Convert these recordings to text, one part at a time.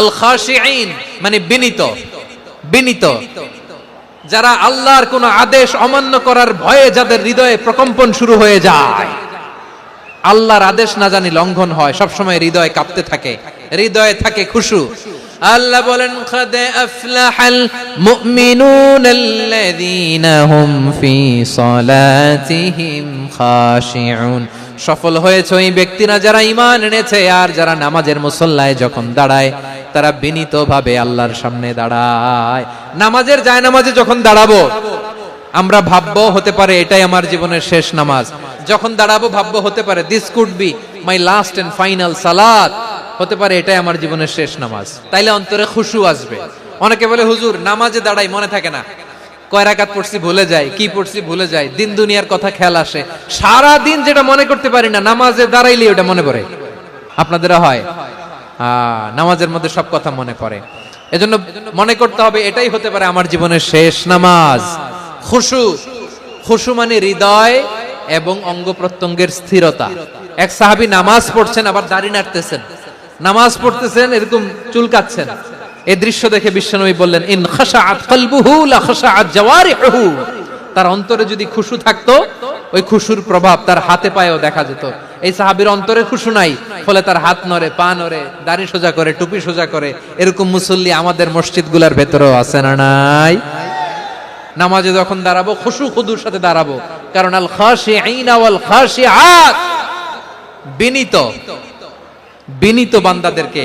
আল খাশিঈন মানে বিনীত বিনীত। যারা আল্লাহর কোন আদেশ অমান্য করার ভয়ে যাদের হৃদয়ে প্রকম্পন শুরু হয়ে যায়, আল্লাহর আদেশ না জানি লঙ্ঘন হয়, সবসময় হৃদয় কাঁপতে থাকে, হৃদয়ে থাকে খুশু। আল্লাহ বলেন, খাদে আফলাহাল মুমিনুন আল্লাযীনা হুম ফি সালাতিহিম খাশিউন। সফল হয়েছে ওই ব্যক্তিরা যারা ঈমান এনেছে, আর যারা নামাজের মুসল্লায় যখন দাঁড়ায় তারা বিনীতভাবে আল্লাহর সামনে দাঁড়ায়। নামাজের যায় নামাজে যখন দাঁড়াবো, আমরা ভাববো হতে পারে এটাই আমার জীবনের শেষ নামাজ। যখন দাঁড়াবো, ভাববো হতে পারে this could be my last and final সালাত হতে পারে এটাই আমার জীবনের শেষ নামাজ। তাইলে অন্তরে খুশু আসবে। অনেকে বলে, হুজুর, নামাজে দাঁড়াই, মনে থাকে না। কয় রাকাত পড়ছি ভুলে যাই, কি পড়ছি ভুলে যাই, দিন দুনিয়ার কথা খেয়াল আসে। সারা দিন যেটা মনে করতে পারি না, নামাজে দাঁড়াইলে ওটা মনে পড়ে। আপনাদের হয়? নামাজের মধ্যে সব কথা মনে পড়ে। এজন্য মনে করতে হবে, এটাই হতে পারে আমার জীবনের শেষ নামাজ। খুশু। খুশু মানে হৃদয় এবং অঙ্গ প্রত্যঙ্গের স্থিরতা। এক সাহাবী নামাজ পড়ছেন, আবার দাড়ি নাড়তেছেন। নামাজ পড়তেছেন, এরকম চুলকাচ্ছেন। এই দৃশ্য দেখে বিশ্বনবী বললেন, ইন খাশাআত কলবুহু লা খাশাআত জাওয়ারিহু তার অন্তরে যদি খুশু থাকতো ওই খুশুর প্রভাব তার হাতে পায়েও দেখা যেত। এই সাহাবীর অন্তরে খুশু নাই, ফলে তার হাত নড়ে, পা নড়ে, দাড়ি সোজা করে, টুপি সোজা করে, এরকম মুসল্লি আমাদের মসজিদগুলোর ভেতরেও আছে না নাই? নামাজে যখন দাঁড়াবো, খুশু খুদুর সাথে দাঁড়াবো, কারণ আল খাশিঈনা ওয়াল খাশিআত বিনীত বিনীত বান্দাদেরকে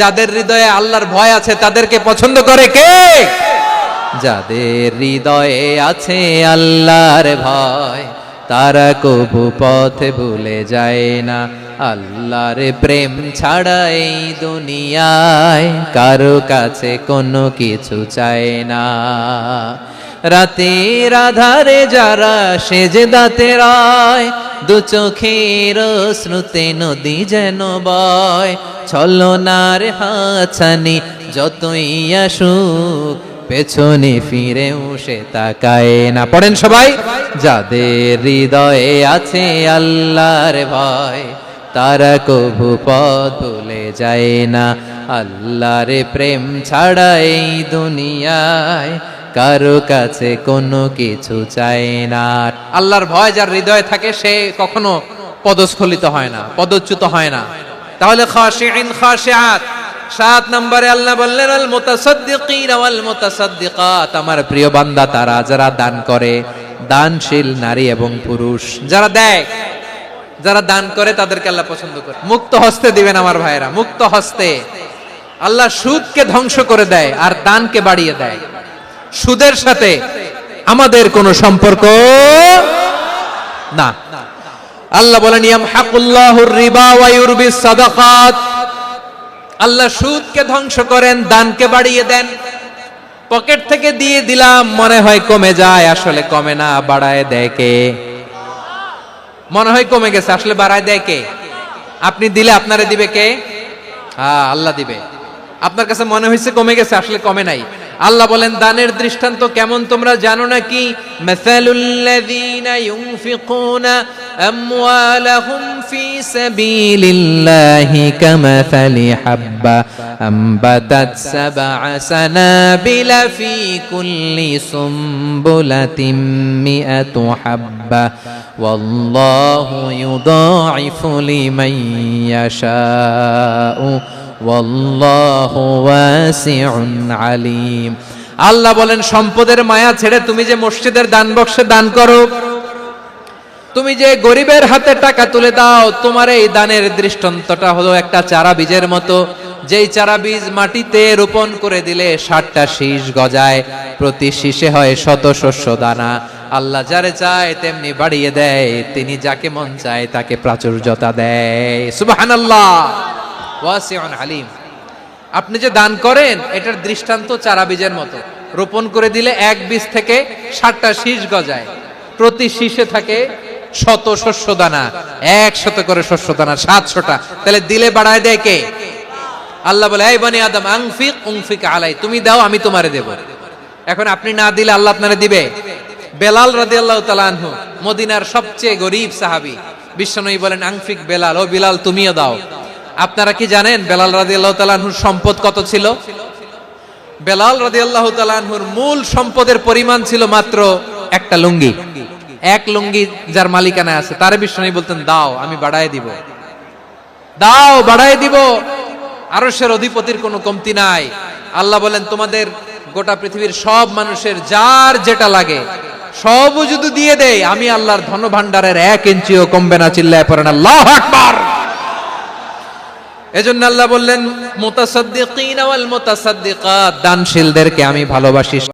যাদের হৃদয়ে আল্লাহর ভয় আছে, তাদেরকে পছন্দ করে কে? যাদের হৃদয়ে আছে আল্লাহর ভয়, তারা কবু পথ ভুলে যায় না। আল্লাহর প্রেম ছাড়া এই দুনিয়ায় কারও কাছে কোনো কিছু চায় না। রাতের আধারে যারা সেজে দাতে রায় দু চোখের শ্রুতে নদী যেন বয়। ছলনার হাছানি যতই আসুক, পেছনে ফিরেও সে তাকায় না। পড়েন সবাই, যাদের হৃদয়ে আছে আল্লাহর ভয়, তারা কভু পথ ভুলে যায় না। আল্লাহর প্রেম ছাড়া এই দুনিয়ায় কারও কাছে কোনো কিছু চায় না। আল্লাহর ভয় যার হৃদয়ে থাকে, সে কখনো পদস্খলিত হয় না, পদচ্যুত হয় না। তাহলে খাশিঈন, খাশিআত। সাত নম্বরে আল্লাহ বললেন আল মুতাসাদ্দিকিন ওয়াল মুতাসাদ্দিকাত আমার প্রিয় বান্দা, তারা যারা দান করে, দানশীল নারী এবং পুরুষ, যারা দেয়, যারা দান করে, তাদেরকে আল্লাহ পছন্দ করে। মুক্ত হস্তে দিবেন আমার ভাইরা মুক্ত হস্তে। আল্লাহ সুদকে ধ্বংস করে দেয় আর দানকে বাড়িয়ে দেয়। সুদের সাথে আমাদের কোনো সম্পর্ক না। আল্লাহ বলেন ইয়ামহাকুল্লাহুর রিবা ওয়া সাদাকাত। আল্লাহ সুদকে ধ্বংস করেন, দানকে বাড়িয়ে দেন। পকেট থেকে দিয়ে দিলাম, মনে হয় কমে যায়, আসলে কমে না, বাড়ায় দেয় কে? মনে হয় কমে গেছে, আসলে বাড়ায় দেয় কে? আপনি দিলে আপনারে দিবে কে? হ্যাঁ আল্লাহ দিবে। আপনার কাছে মনে হয়েছে কমে গেছে, আসলে কমে নাই। আল্লাহ বলেন, দানের দৃষ্টান্ত কেমন তোমরা জানো নাকি? মাসালুল্লাযীনা ইউনফিকুনা আমওয়ালাহুম ফি সাবিলিল্লাহি কামাসালি হাব্বা আম্বাতাত সাবআ সানাবিলা ফি কুল্লি সুম্বুলাতিন মিআতু হাব্বা, ওয়াল্লাহু ইউদাঈফু লিমান ইয়াশাউ। আলিম। আল্লাহ বলেন, সম্পদের মায়া ছেড়ে তুমি যে মসজিদের দান বক্সে দান করো, তুমি যে গরিবের হাতে টাকা তুলে দাও, তোমার এই দানের দৃষ্টান্তটা হলো একটা চারা বীজের মতো। যেই চারা বীজ মাটিতে রোপণ করে দিলে ষাটটা শীষ গজায়, প্রতি শীষে হয় শত শস্য দানা। আল্লাহ যারে চায় তেমনি বাড়িয়ে দেয়, তিনি যাকে মন চায় তাকে প্রাচুর্যতা দেয়। সুবহানাল্লাহ। ওয়াসিউন আলিম আপনি যে দান করেন, এটার দৃষ্টান্ত চারা বীজের মতো। রোপণ করে দিলে এক বীজ থেকে ষাটটা শীষ গজায়। প্রতি শীষে থাকে শত শস্য দানা একশত করে শস্য দানা সাতশোটা। তাহলে দিলে বাড়ায় দেয় কে? আল্লাহ বলে, এই বনি আদম, আংফিক, উংফিক আলাই। তুমি দাও, আমি তোমারে দেব। এখন আপনি না দিলে আল্লাহ আপনারে দিবে? বেলাল রাদিয়াল্লাহু তাআলা আনহু, মদিনার সবচেয়ে গরিব সাহাবী, বিশ্বনবী বলেন, আংফিক বেলাল, ও বিলাল, তুমিও দাও। আপনারা কি জানেন বেলাল তাআলা আনহুর সম্পদ কত ছিল? বেলাল রাদিয়াল্লাহু আল্লাহ আনহুর মূল সম্পদের পরিমাণ ছিল মাত্র একটা লুঙ্গি। এক লুঙ্গি যার মালিকানা আছে। তার বিশ্বনবী বলতেন, দাও, আমি বাড়ায় দিব। দাও, বাড়ায় দিব। আরশের অধিপতির কোনো কমতি নাই। আল্লাহ বলেন, তোমাদের গোটা পৃথিবীর সব মানুষের যার যেটা লাগে, সব যদি দিয়ে দেয়, আমি আল্লাহর ধন ভান্ডারের এক ইঞ্চিও কমবে না, চিল্লায় পড়েন আল্লাহ আকবার। এজন্য আল্লাহ বললেন মুতাসাদ্দিকিন ওয়াল মোতাসাদ্দিকাত দানশীলদেরকে আমি ভালোবাসি।